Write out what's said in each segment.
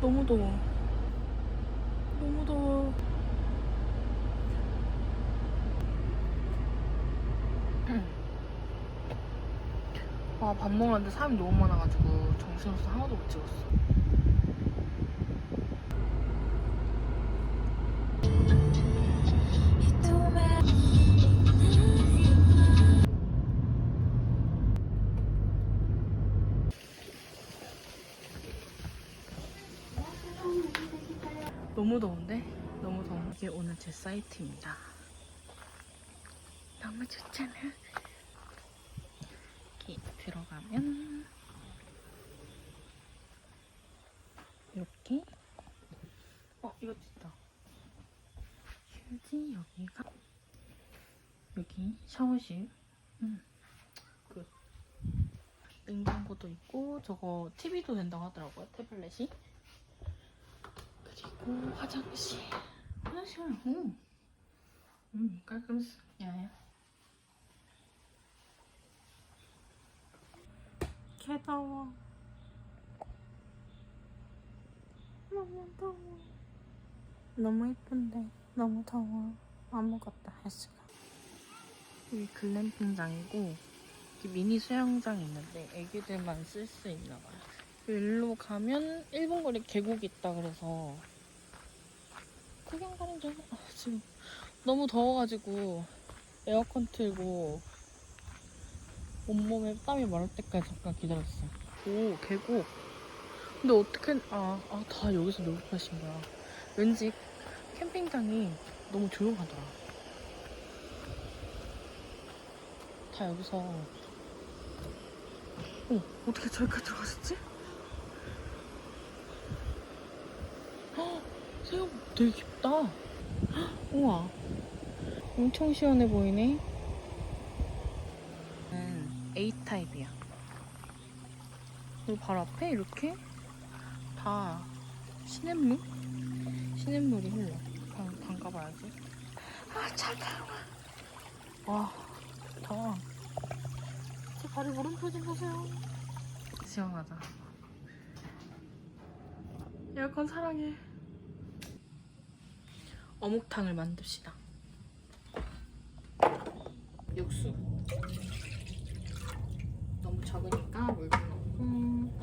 너무 더워. 너무 더워. 아, 밥 먹었는데 사람이 너무 많아가지고 정신없어 하나도 못 찍었어. 너무 더운데? 너무 더운 게 오늘 제 사이트입니다. 너무 좋잖아. 이렇게 들어가면 이렇게 어 이것도 있다. 휴지 여기가 여기 샤워실. 음. 그 냉장고도 있고 저거 TV도 된다고 하더라고요 태블릿이. 그리고 화장실. 화장실, 오. 음, 깔끔했어. 야야. 개 더워. 너무 더워. 너무 이쁜데 너무 더워. 아무것도 할 수가. 여기 글램핑장이고 여기 미니 수영장이 있는데 애기들만 쓸 수 있나 봐요. 일로 가면 일본 거리 계곡이 있다 그래서 구경 가는 중. 아, 지금 너무 더워가지고 에어컨 틀고 온몸에 땀이 마를 때까지 잠깐 기다렸어요. 오 계곡. 근데 어떻게 아, 아, 다 여기서 녹음하신 거야. 왠지 캠핑장이 너무 조용하더라. 다 여기서 어 어떻게 저기까지 들어가셨지? 헉, 생각보다 되게 깊다. 헉, 우와. 엄청 시원해 보이네. 음, A타입이야. 그리고 바로 앞에 이렇게 다 시냇물? 시냇물이 흘러. 방, 담가봐야지. 아, 잘 타요. 와, 더워. 제 발에 물음표 좀 보세요. 시원하다. 에어컨 사랑해. 어묵탕을 만듭시다. 육수. 너무 적으니까 물 좀 넣고.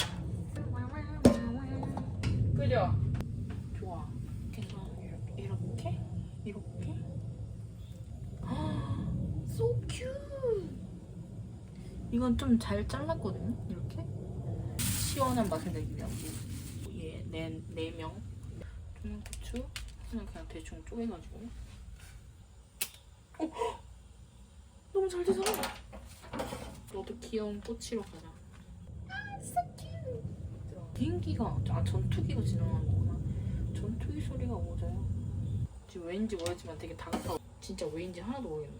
끓여. 좋아. 그래서 이렇게 이렇게 so cute. 이건 좀 잘 잘랐거든요. 이렇게 시원한 맛을 내기 위한 얘네네 명. 청양고추 하나 그냥 대충 쪼개가지고. 어, 너무 잘 돼서. 너도 귀여운 꼬치로 가자. so cute. 비행기가 아 전투기가 지나가는 거구나. 전투기 소리가 오져요. 지금 왜인지 모르겠지만 되게 다급하고 진짜 왜인지 하나도 모르겠네.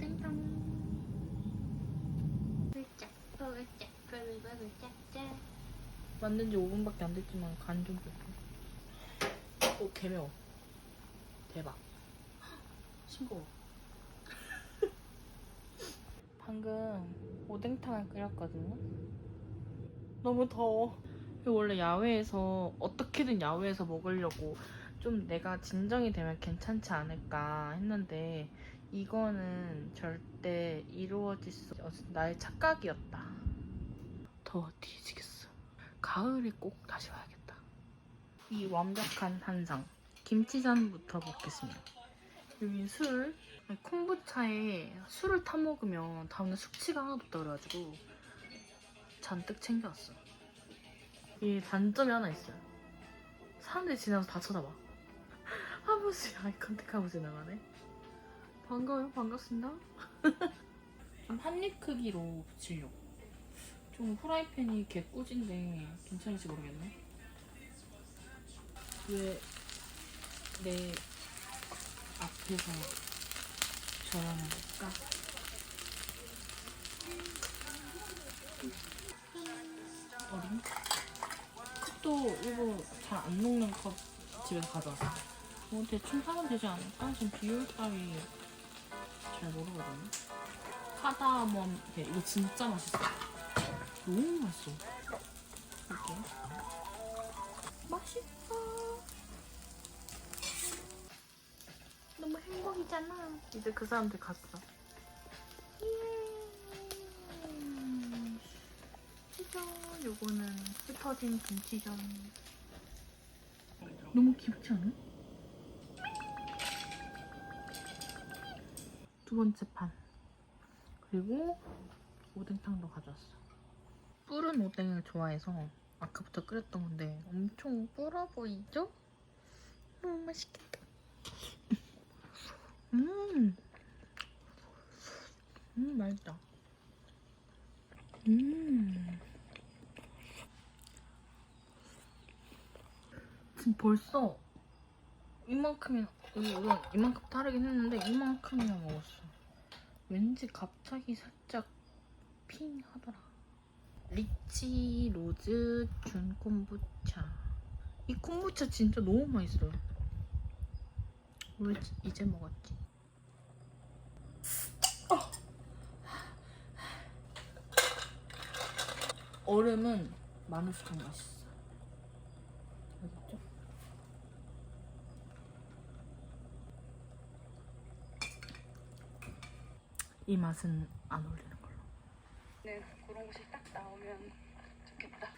땡땅. 만든 지 5분밖에 안 됐지만 간 좀 볼게. 오 개매워. 대박. 싱거워. 방금 오뎅탕을 끓였거든요. 너무 더워. 원래 야외에서 어떻게든 야외에서 먹으려고 좀 내가 진정이 되면 괜찮지 않을까 했는데 이거는 절대 이루어질 수 없. 나의 착각이었다. 더워 뒤지겠어. 가을에 꼭 다시 와야겠다. 이 완벽한 한상. 김치전부터 먹겠습니다. 여기 술. 콤부차에 술을 타 먹으면 다음날 숙취가 하나도 없다 그래가지고 잔뜩 챙겨왔어. 이 단점이 하나 있어요. 사람들이 지나가서 다 쳐다봐. 한 번씩 아이 컨택하고 지나가네. 반가워요. 반갑습니다. 한 입 크기로 붙이려고. 좀 프라이팬이 개꾸진데 괜찮을지 모르겠네. 왜 내 앞에서 저러는 걸까? 어린? 컵도 일부 잘안 녹는 컵 집에서 가져왔어. 뭐 대충 사면 되지 않을까? 지금 비율 따위 잘 모르거든요. 카다몬 네, 이거 진짜 맛있어. 너무 맛있어. 이렇게. 맛있어. 너무 행복이잖아. 이제 그 사람들 갔어. 예. 치전. 요거는 흩어진 김치전. 너무 귀엽지 않아? 두 번째 판. 그리고 오뎅탕도 가져왔어. 뿌른 오뎅을 좋아해서 아까부터 끓였던 건데 엄청 불어 보이죠? 너무 맛있겠다. 음, 음 맛있다. 음, 지금 벌써 이만큼이나 물론 이만큼 타르긴 했는데 이만큼이나 먹었어. 왠지 갑자기 살짝 핑 하더라. 리치 로즈 준 콤부차. 이 콤부차 진짜 너무 맛있어요. 왜 지- 이제 먹었지? 어! 얼음은 마늘수탕 맛있어. 알겠죠? 이 맛은 안 어울리는 걸로. 네, 그런 곳이 딱 나오면 좋겠다.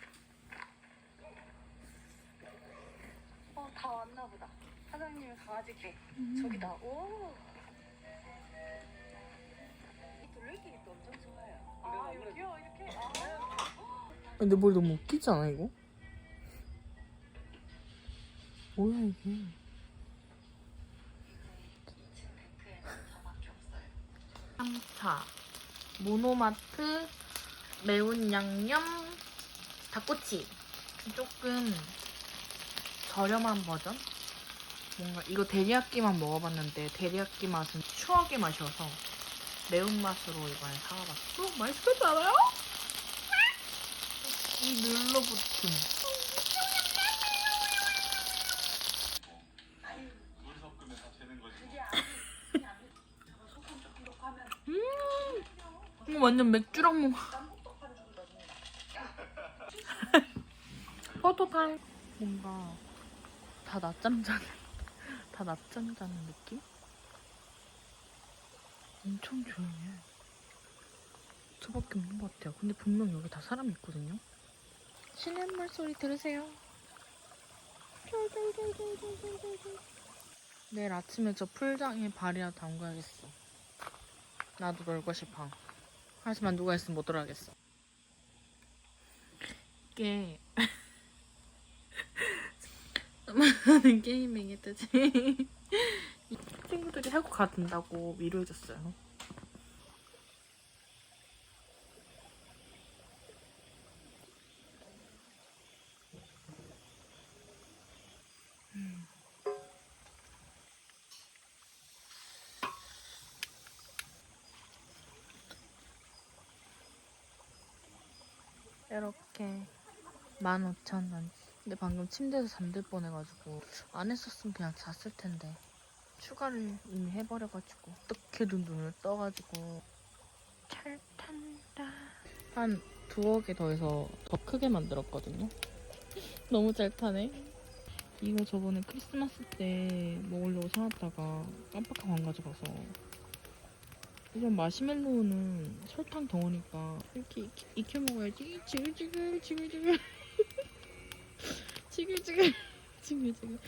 어, 다 왔나 보다. 사장님의 강아지께 저기다. 오. 이 둘레길이 또 엄청 좋아요. 아, 여기요, 이렇게. 아. 근데 뭘 너무 웃기지 않아 이거? 뭐야 이게? 삼차 모노마트 매운 양념 닭꼬치 조금 저렴한 버전? 뭔가 이거 데리야끼만 먹어봤는데 데리야끼 맛은 추억의 맛이어서 매운맛으로 이번에 사와봤어 어, 맛있겠지 않아요? 이 되는 거지. 이거 완전 맥주랑 먹어. 포토타임. 뭔가 다 낮잠 자는, 다 낮잠 자는 느낌? 엄청 조용해. 저밖에 없는 것 같아요. 근데 분명 여기 다 사람이 있거든요. 시냇물 소리 들으세요. 내일 아침에 저 풀장에 발이라 담가야겠어. 나도 놀고 싶어. 하지만 누가 있으면 못 들어가겠어. 이게 많은 게임이기 때지. 친구들이 하고 가든다고 위로해줬어요. 음. 이렇게 15,000원. 근데 방금 침대에서 잠들 뻔해가지고 안 했었으면 그냥 잤을 텐데 추가를 이미 해버려가지고 어떻게든 눈을 떠가지고 잘 탄다. 한 두어 개 더해서 더 크게 만들었거든요. 너무 잘 타네. 이거 저번에 크리스마스 때 먹으려고 사놨다가 깜빡하고 안 가져가서 이런 마시멜로우는 설탕 덩어니까 이렇게 익- 익혀 먹어야지 지글지글 지글지글 지글지글 지글지글.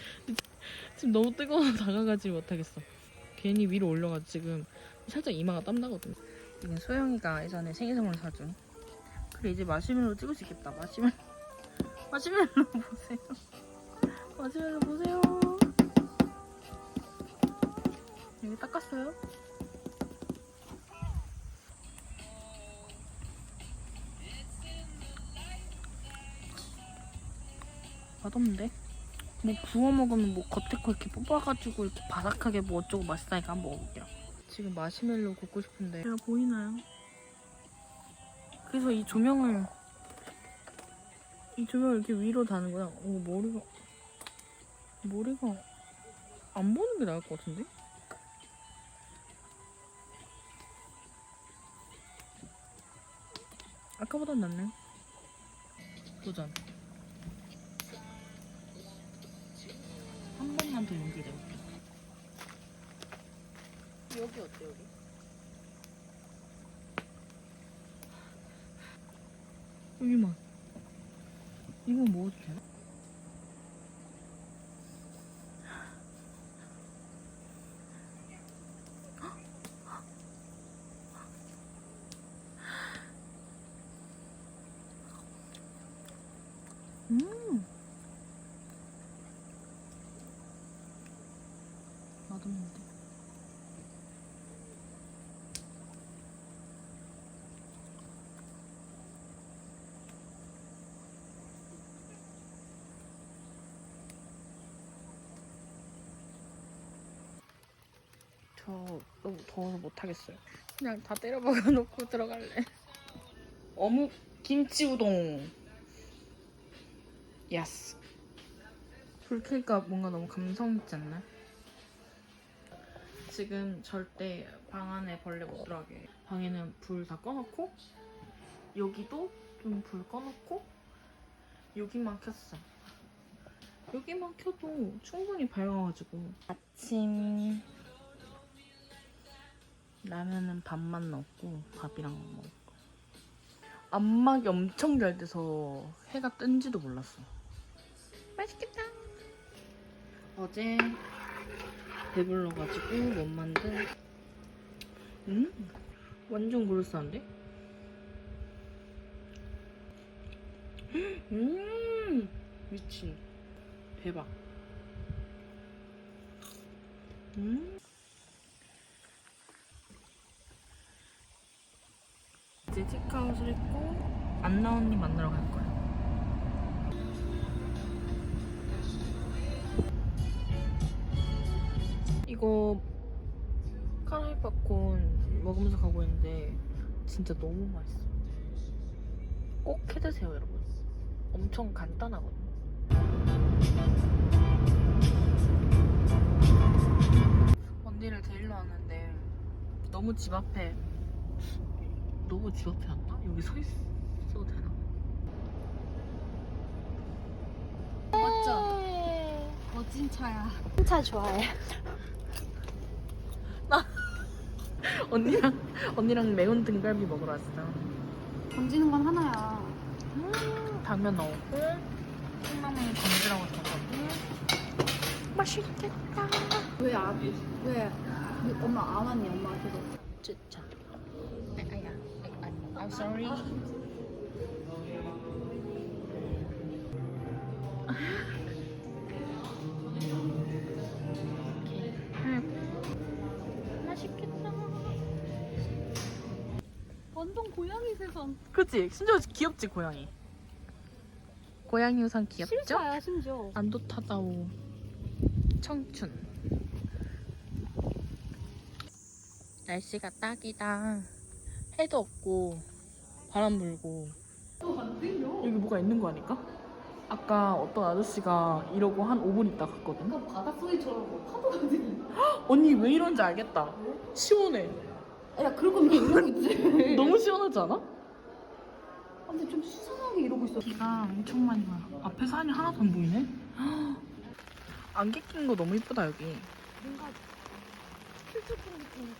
지금 너무 뜨거워서 다가가지 못하겠어. 괜히 위로 올려가지고 지금 살짝 이마가 땀나거든. 이건 소영이가 예전에 생일 선물 사준. 그래 이제 마시멜로 찍을 수 있겠다. 마시멜로 마시멜로 보세요. 마시멜로 보세요. 여기 닦았어요? 맛없는데? 뭐 구워 먹으면 뭐 겉에 거 이렇게 뽑아가지고 이렇게 바삭하게 뭐 어쩌고 맛있다니까 한번 먹어볼게요. 지금 마시멜로 굽고 싶은데 제가 보이나요? 그래서 이 조명을 이 조명을 이렇게 위로 다는 거야. 어 머리가 머리가 안 보는 게 나을 것 같은데? 아까보단 낫네. 도전. 한 번만 더 연결해볼게. 여기 어때 여기? 여기만. 이거 먹어도 되나? 음. 맛없는데. 저 너무 더워서 못하겠어요. 그냥 다 때려 박아 놓고 들어갈래. 어묵 김치 우동. 예스. 불 켜니까 뭔가 너무 감성 있지 않나? 지금 절대 방 안에 벌레 못 들어가게. 방에는 불 다 꺼놓고 여기도 좀 불 꺼놓고 여기만 켰어. 여기만 켜도 충분히 밝아가지고 아침 라면은 밥만 넣고 밥이랑 먹고 안막이 엄청 잘 돼서 해가 뜬지도 몰랐어. 맛있겠다. 어제 배불러가지고 못 만든. 음, 완전 그럴싸한데? 음, 미친. 대박. 음. 이제 체크아웃을 했고 안나 언니 만나러 갈 거야. 이거 카라멜 팝콘 먹으면서 가고 있는데 진짜 너무 맛있어. 꼭 해드세요, 여러분. 엄청 간단하거든요. 언니를 데리러 왔는데 너무 집 앞에 너무 집 앞에 왔나? 여기 서 있어도 되나? 맞죠? 멋진 차야. 차 좋아해. 언니랑 언니랑 매운 등갈비 먹으러 왔어. 던지는 건 하나야. 음, 당면 넣고 콩나물 건지라고 넣었거든. 맛있겠다. 왜 안, 왜, 엄마 안 왔니, 엄마한테도. 진짜. 아야, I'm sorry. 고양이 세상. 그치? 심지어 귀엽지 고양이. 고양이 우산 귀엽죠? 실차야, 심지어. 안도타다오 청춘 날씨가 딱이다 해도 없고 바람 불고 여기 뭐가 있는 거 아닐까? 아까 어떤 아저씨가 이러고 한 5분 있다 갔거든 바닷소리처럼 뭐 파도가 들리 언니 왜 이런지 알겠다 시원해 야, 그럴 거면 이러고 있지. 너무 시원하지 않아? 근데 좀 수상하게 이러고 있어. 비가 엄청 많이 와요 앞에 산이 하나도 안 보이네 안개 낀 거 너무 이쁘다 여기 뭔가 필터 낀 느낌이고.